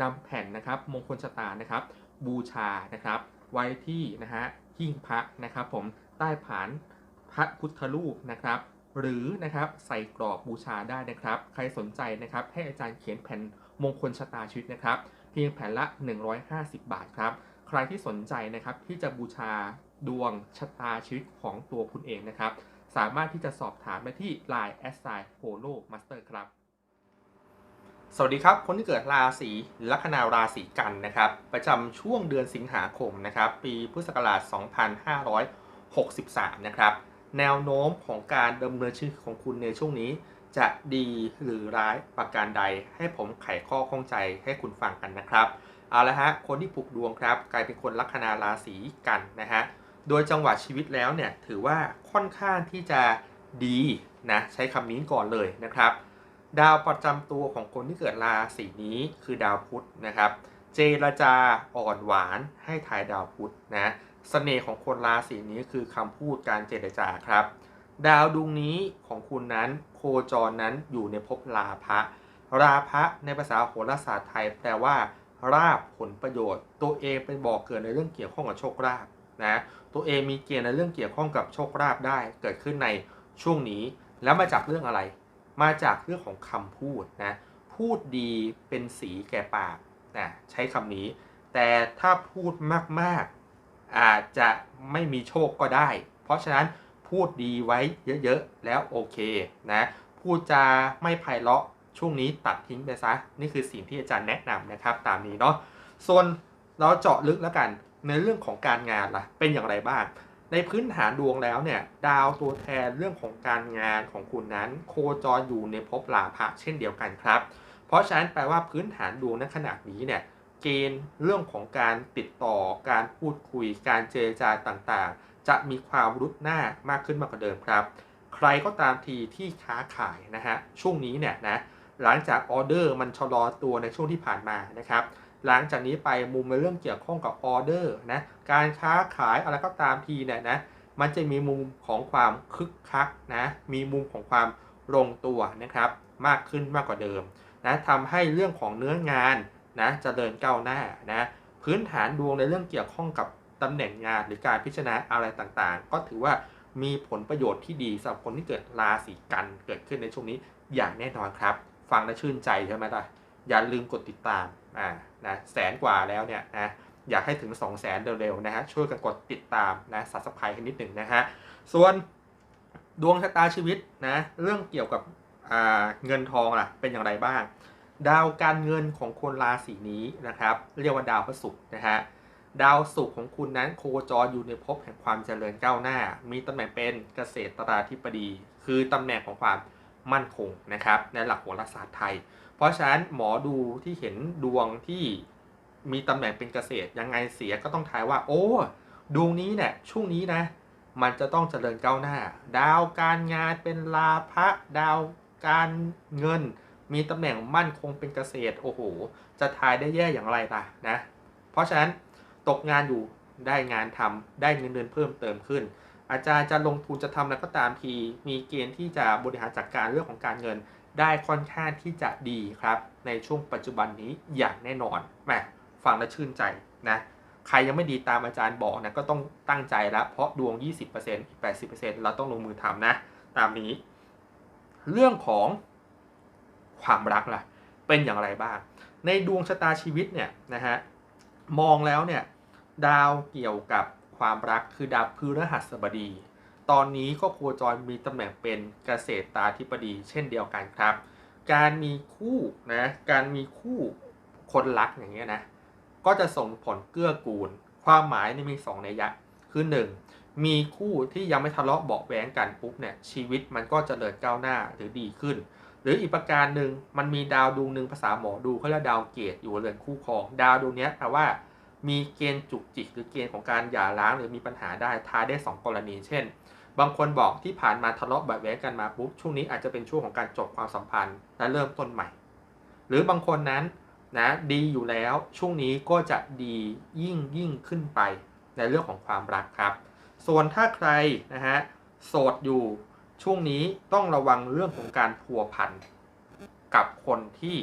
นำแผ่นนะครับมงคลชะตานะครับ บูชานะครับ ไว้ที่นะฮะหิ้งพระนะครับผมใต้ผานพระพุทธรูปนะครับ หรือนะครับใส่กรอบบูชาได้นะครับ ใครสนใจนะครับให้อาจารย์เขียนแผ่นมงคลชะตาชีวิตนะครับ เพียงแผ่นละ 150 บาทครับ ใครที่สนใจนะครับที่จะบูชาดวงชะตาชีวิตของตัวคุณเองนะครับ สามารถที่จะสอบถามได้ที่ Line a s s i g n Polo Master ครับ สวัสดีครับ คนที่เกิดราศีลัคนาราศีกันนะครับ ประจำช่วงเดือนสิงหาคมนะครับ ปีพุทธศักราช 2563 นะครับ แนวโน้มของการดำเนินชีวิตของคุณในช่วงนี้ จะดีหรือร้ายประการใด ให้ผมไขข้อข้องใจให้คุณฟังกันนะครับ เอาละฮะ คนที่ผูกดวงครับ กลายเป็นคนลัคนาราศีกันนะฮะ โดยจังหวะชีวิตแล้วเนี่ยถือว่าค่อนข้างที่จะดีนะใช้คำนี้ก่อนเลยนะครับ ดาวประจำตัวของคนที่เกิดราศีนี้คือดาวพุธนะครับ เจรจาอ่อนหวานให้ทายดาวพุธนะเสน่ห์ของคนราศีนี้คือคำพูดการเจรจาครับ ดาวดวงนี้ของคุณนั้นโคจรนั้นอยู่ในภพราพะ ราพะในภาษาโหราศาสตร์ไทย แปลว่า ราบผลประโยชน์ ตัวเองเป็นบอกเกิดในเรื่องเกี่ยวข้องกับโชคลาภนะตัวเองมีเกณฑ์ในเรื่องเกี่ยวข้องกับโชคลาภได้เกิดขึ้นในช่วงนี้แล้วมาจากเรื่องอะไร มาจากเรื่องของคำพูดนะพูดดีเป็นสีแก่ปากนะใช้คำนี้ แต่ถ้าพูดมากๆ อาจจะไม่มีโชคก็ได้ เพราะฉะนั้นพูดดีไว้เยอะๆ แล้วโอเคนะพูดจาไม่ไพเราะช่วงนี้ตัดทิ้งไปซะ นี่คือสิ่งที่อาจารย์แนะนำนะครับ ตามนี้เนาะส่วนเราเจาะลึกแล้วกันในเรื่องของการงานล่ะ เป็นอย่างไรบ้าง ในพื้นฐานดวงแล้วเนี่ย ดาวตัวแทนเรื่องของการงานของคุณนั้น โคจรอยู่ในภพลาภะเช่นเดียวกันครับ เพราะฉะนั้นแปลว่าพื้นฐานดวงในขณะนี้เนี่ยเกณฑ์เรื่องของการติดต่อการพูดคุย การเจรจาต่างๆ จะมีความรุดหน้ามากขึ้นมากกว่าเดิมครับ ใครก็ตามทีที่ค้าขายนะฮะช่วงนี้เนี่ยนะหลังจากออเดอร์มันชะลอตัวในช่วงที่ผ่านมานะครับ หลังจากนี้ไปมุมในเรื่องเกี่ยวข้องกับออเดอร์นะการค้าขายอะไรก็ตามทีเนี่ยนะมันจะมีมุมของความคึกคักนะมีมุมของความลงตัวนะครับ มากขึ้นมากกว่าเดิมนะทำให้เรื่องของเนื้องานนะจเจริญก้าวหน้านะพื้นฐานดวงในเรื่องเกี่ยวข้องกับตำแหน่งงานหรือการพิจารณาอะไรต่างๆ ก็ถือว่ามีผลประโยชน์ที่ดีสำหรับคนที่เกิดราศีกันเกิดขึ้นในช่วงนี้อย่างแน่นอนครับ ฟังแล้วชื่นใจใช่ไหมล่ะ อย่าลืมกดติดตามอ่านะแสนกว่าแล้วเนี่ยนะอยากให้ถึง 2 0 0แสนเร็วๆนะฮะช่วยกันกดติดตามนะสับสไครต์กันนิดหนึ่งนะฮะส่วนดวงชะตาชีวิตนะเรื่องเกี่ยวกับเงินทองล่ะเป็นอย่างไรบ้าง ดาวการเงินของคนราศีนี้นะครับ เรียกว่าดาวพระศุกร์นะฮะดาวศุกร์ของคุณนั้นโคจรอยู่ในภพแห่งความเจริญก้าวหน้า มีตำแหน่งเป็นเกษตราธิบดี คือตำแหน่งของความมั่นคงนะครับในหลักโหราศาสตร์ไทย เพราะฉะนั้นหมอดูที่เห็นดวงที่มีตำแหน่งเป็นเกษตรยังไงเสียก็ต้องทายว่า โอ้ดวงนี้เนี่ยช่วงนี้นะ มันจะต้องเจริญก้าวหน้า ดาวการงานเป็นลาภะดาวการเงิน มีตำแหน่งมั่นคงเป็นเกษตรโอ้โห จะทายได้แย่อย่างไรล่ะนะ เพราะฉะนั้นตกงานอยู่ได้งานทำได้เงินเดือนเพิ่มเติมขึ้น อาจารย์จะลงทุนจะทำอะไรก็ตามทีมีเกณฑ์ที่จะบริหารจัดการเรื่องของการเงิน ได้ค่อนข้างที่จะดีครับ ในช่วงปัจจุบันนี้อย่างแน่นอนแหมฟังแล้วชื่นใจนะใครยังไม่ดีตามอาจารย์บอกนะก็ต้องตั้งใจแล้วเพราะดวง 20%อีก80%เราต้องลงมือทำนะ ตามนี้ เรื่องของความรักล่ะ เป็นอย่างไรบ้าง ในดวงชะตาชีวิตเนี่ยนะฮะมองแล้วเนี่ยดาวเกี่ยวกับความรักคือดาวพฤหัสบดี ตอนนี้ก็โคจรมีตำแหน่งเป็นเกษตรตาธิบดีเช่นเดียวกันครับ การมีคู่นะการมีคู่คนรักอย่างเงี้ยนะก็จะส่งผลเกื้อกูล ความหมายนี่มีสองนัยยะคือ 1. มีคู่ที่ยังไม่ทะเลาะเบาะแวงกันปุ๊บเนี่ยชีวิตมันก็จเจริญก้าวหน้าหรือดีขึ้น หรืออีกประการหนึ่งมันมีดาวดวงหนึ่งภาษาหมอดูเขาเรียกดาวเกตอยู่เรือนคู่ครอง ดาวดวงนี้แปลว่ามีเกณฑ์จุกจิกหรือเกณฑ์ของการหย่าร้างหรือมีปัญหาได้ท้ายได้สองกรณี เช่น บางคนบอกที่ผ่านมาทะเลาะบาะแว้งกันมาปุ๊บช่วงนี้อาจจะเป็นช่วงของการจบความสัมพันธ์และเริ่มต้นใหม่ หรือบางคนนั้นนะดีอยู่แล้วช่วงนี้ก็จะดียิ่งยิ่งขึ้นไปในเรื่องของความรักครับ ส่วนถ้าใครนะฮะโสดอยู่ช่วงนี้ต้องระวังเรื่องของการพัวพันกับคนที่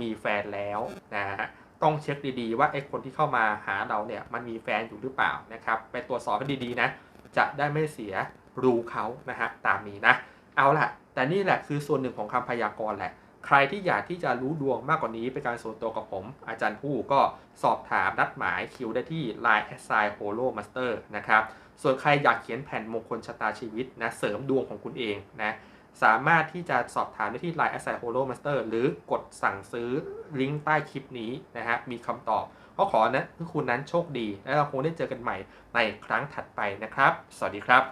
มีแฟนแล้วนะฮะต้องเช็คดีๆ ว่าไอ้คนที่เข้ามาหาเราเนี่ยมันมีแฟนอยู่หรือเปล่านะครับ ไปตรวจสอบให้ดีๆนะจะได้ไม่เสีย รู้เขานะฮะตามนี้นะ เอาล่ะ แต่นี่แหละคือส่วนหนึ่งของคำพยากรณ์แหละ ใครที่อยากที่จะรู้ดวงมากกว่านี้เป็นการส่วนตัวกับผม อาจารย์ผู้ก็สอบถามนัดหมายคิวได้ที่ Line s i g n Holo Master นะครับส่วนใครอยากเขียนแผ่นมงคลชะตาชีวิตนะเสริมดวงของคุณเองนะสามารถที่จะสอบถามได้ที่ Line s i g n Holo Master หรือกดสั่งซื้อลิงก์ใต้คลิปนี้นะฮะมีคำตอบก็ขอนะให้คุณนั้นโชคดี และเราคงได้เจอกันใหม่ในครั้งถัดไปนะครับ สวัสดีครับ